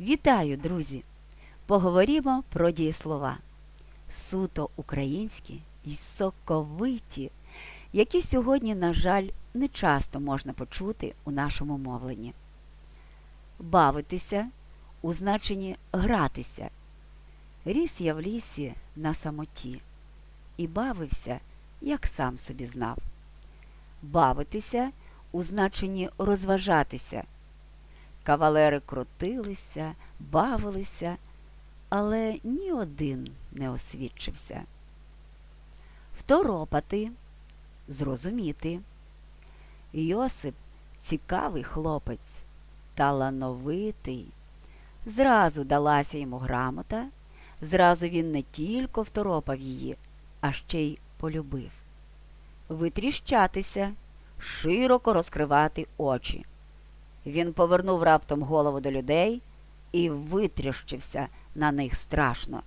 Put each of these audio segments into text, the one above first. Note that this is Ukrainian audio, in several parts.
Вітаю, друзі! Поговоримо про дієслова. Суто українські і соковиті, які сьогодні, на жаль, не часто можна почути у нашому мовленні. Бавитися у значенні гратися. Ріс я в лісі на самоті і бавився, як сам собі знав. Бавитися у значенні розважатися. Кавалери крутилися, бавилися, але ні один не освідчився. Второпати, зрозуміти. Йосип цікавий хлопець, талановитий. Зразу далася йому грамота, зразу він не тільки второпав її, а ще й полюбив. Витріщатися, широко розкривати очі. Він повернув раптом голову до людей і витріщився на них страшно.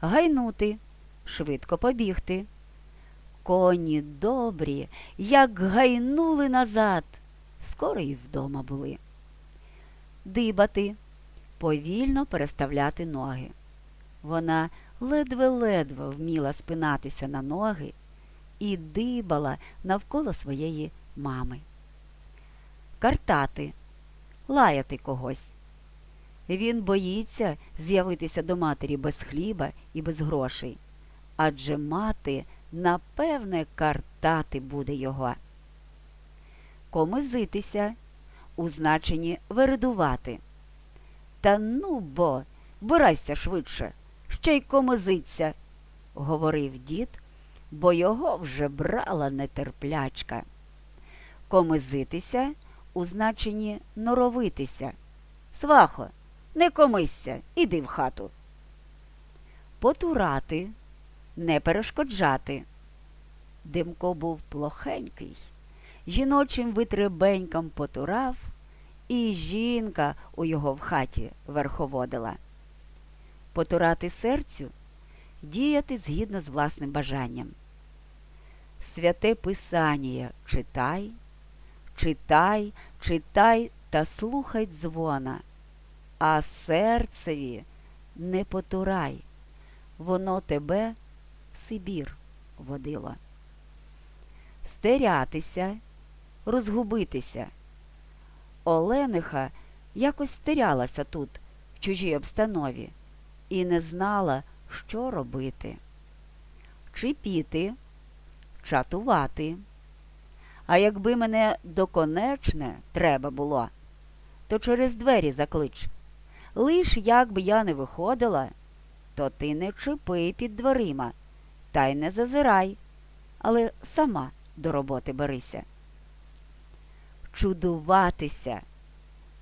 Гайнути, швидко побігти. Коні добрі, як гайнули назад, скоро й вдома були. Дибати, повільно переставляти ноги. Вона ледве-ледве вміла спинатися на ноги і дибала навколо своєї мами картати, лаяти когось. Він боїться з'явитися до матері без хліба і без грошей, адже мати, напевне, картати буде його. Комизитися у значенні вередувати. Та ну бо, бирайся швидше, ще й комизиться, говорив дід, бо його вже брала нетерплячка. Комизитися у значенні норовитися. Свахо, не комисся, іди в хату. Потурати, не перешкоджати. Димко був плохенький, жіночим витребенькам потурав, і жінка у його в хаті верховодила. Потурати серцю діяти згідно з власним бажанням. Святе Писання читай, читай, читай та слухай дзвона, а серцеві не потурай, воно тебе Сибір водило. Стерятися, розгубитися. Олениха якось стерялася тут, в чужій обстанові, і не знала, що робити. Чипіти, чатувати. А якби мене доконечне треба було, то через двері заклич. Лиш як би я не виходила, то ти не чипи під дверима, та й не зазирай, але сама до роботи берися. Чудуватися,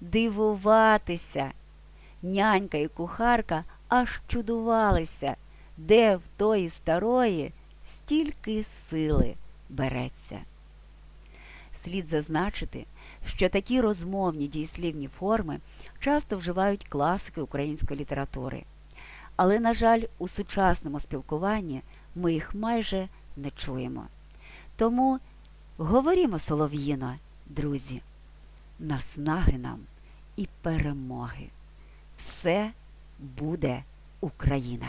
дивуватися. Нянька і кухарка аж чудувалися, де в тої старої стільки сили береться. Слід зазначити, що такі розмовні дієслівні форми часто вживають класики української літератури. Але, на жаль, у сучасному спілкуванні ми їх майже не чуємо. Тому говоримо солов'їно, друзі, наснаги нам і перемоги. Все буде Україна!